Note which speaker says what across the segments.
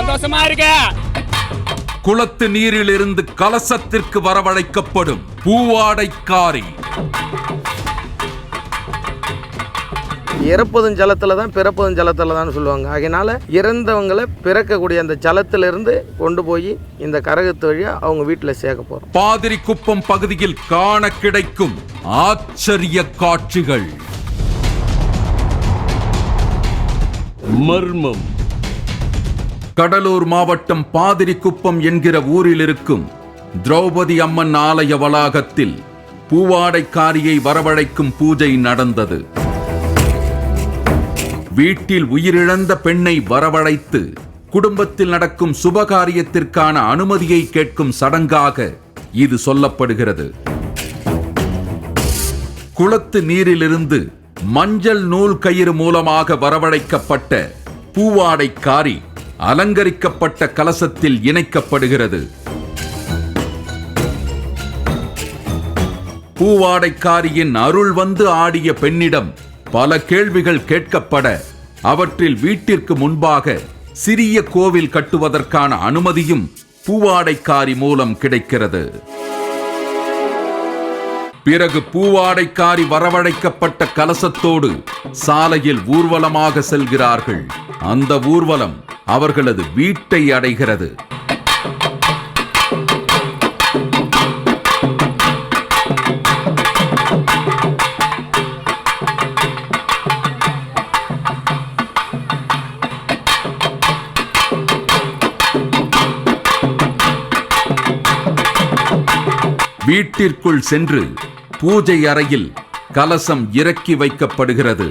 Speaker 1: சந்தோஷமா இருக்கு.
Speaker 2: குளத்து நீரிலிருந்து கலசத்திற்கு வரவழைக்கப்படும் பூவாடைக்காரி.
Speaker 3: இறப்பதும் ஜலத்தில் தான் பிறப்பதும் ஜலத்தில் தான் சொல்லுவாங்க. ஆகையினால இறந்தவங்களை பிறக்கக்கூடிய அந்த ஜலத்திலிருந்து கொண்டு போய் இந்த கரகத்து வழியாக அவங்க வீட்டில் சேர்க்க போகிறோம்
Speaker 2: பாதிரிக்குப்பம் பகுதியில் காண கிடைக்கும் ஆச்சரிய காட்சிகள்.
Speaker 4: மர்மம்.
Speaker 2: கடலூர் மாவட்டம் பாதிரிக்குப்பம் என்கிற ஊரில் இருக்கும் திரௌபதி அம்மன் ஆலய வளாகத்தில் பூவாடைக்காரியை வரவழைக்கும் பூஜை நடந்தது. வீட்டில் உயிரிழந்த பெண்ணை வரவழைத்து குடும்பத்தில் நடக்கும் சுபகாரியத்திற்கான அனுமதியை கேட்கும் சடங்காக இது சொல்லப்படுகிறது. குளத்து நீரிலிருந்து மஞ்சள் நூல் கயிறு மூலமாக வரவழைக்கப்பட்ட பூவாடைக்காரி அலங்கரிக்கப்பட்ட கலசத்தில் இணைக்கப்படுகிறது. பூவாடைக்காரியின் அருள் வந்து ஆடிய பெண்ணிடம் பல கேள்விகள் கேட்கப்பட அவற்றில் வீட்டிற்கு முன்பாக சிறிய கோவில் கட்டுவதற்கான அனுமதியும் பூவாடைக்காரி மூலம் கிடைக்கிறது. பிறகு பூவாடைக்காரி வரவழைக்கப்பட்ட கலசத்தோடு சாலையில் ஊர்வலமாக செல்கிறார்கள். அந்த ஊர்வலம் அவர்களது வீட்டை அடைகிறது. வீட்டிற்குள் சென்று பூஜை அறையில் கலசம் இறக்கி வைக்கப்படுகிறது.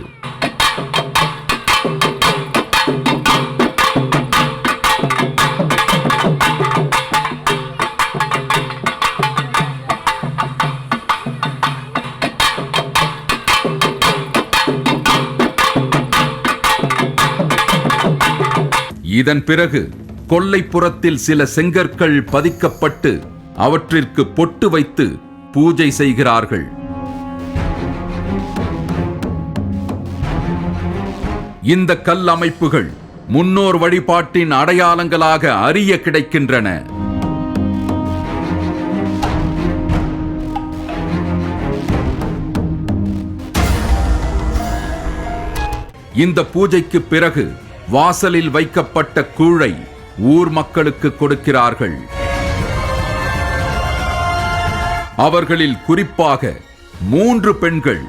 Speaker 2: இதன் பிறகு கொல்லைப்புறத்தில் சில செங்கற்கள் பதிக்கப்பட்டு அவற்றிற்கு பொட்டு வைத்து பூஜை செய்கிறார்கள். இந்த கல் அமைப்புகள் முன்னோர் வழிபாட்டின் அடையாளங்களாக அறிய கிடைக்கின்றன. இந்த பூஜைக்கு பிறகு வாசலில் வைக்கப்பட்ட கூழை ஊர் மக்களுக்கு கொடுக்கிறார்கள். அவர்களில் குறிப்பாக மூன்று பெண்கள்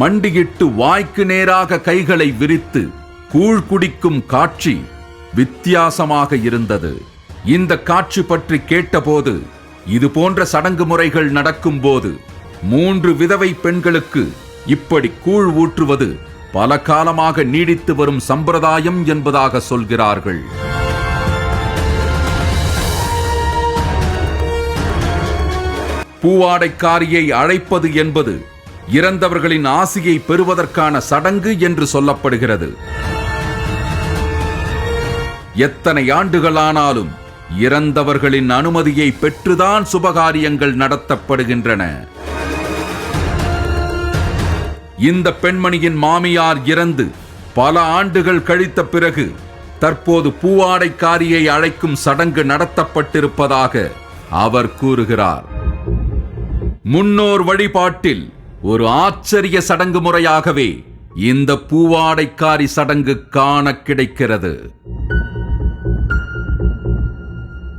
Speaker 2: மண்டியிட்டு வாய்க்கு நேராக கைகளை விரித்து கூழ் குடிக்கும் காட்சி வித்தியாசமாக இருந்தது. இந்த காட்சி பற்றி கேட்டபோது இது போன்ற சடங்கு முறைகள் நடக்கும்போது மூன்று விதவை பெண்களுக்கு இப்படி கூழ் ஊற்றுவது பல காலமாக நீடித்து வரும் சம்பிரதாயம் என்பதாக சொல்கிறார்கள். பூவாடைக்காரியை அழைப்பது என்பது இறந்தவர்களின் ஆசியை பெறுவதற்கான சடங்கு என்று சொல்லப்படுகிறது. எத்தனை ஆண்டுகளானாலும் இறந்தவர்களின் அனுமதியை பெற்றுதான் சுபகாரியங்கள் நடத்தப்படுகின்றன. இந்த பெண்மணியின் மாமியார் இறந்து பல ஆண்டுகள் கழித்த பிறகு தற்போது பூவாடைக்காரியை அழைக்கும் சடங்கு நடத்தப்பட்டிருப்பதாக அவர் கூறுகிறார். முன்னோர் வழிபாட்டில் ஒரு ஆச்சரிய சடங்கு முறையாகவே இந்த பூவாடைக்காரி சடங்கு காண கிடைக்கிறது.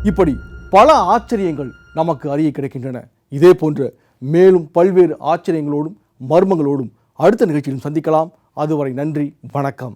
Speaker 5: இப்படி பல ஆச்சரியங்கள் நமக்கு அறிய கிடைக்கின்றன. இதே போன்ற மேலும் பல்வேறு ஆச்சரியங்களோடும் மர்மங்களோடும் அடுத்த நிகழ்ச்சியிலும் சந்திக்கலாம். அதுவரை நன்றி வணக்கம்.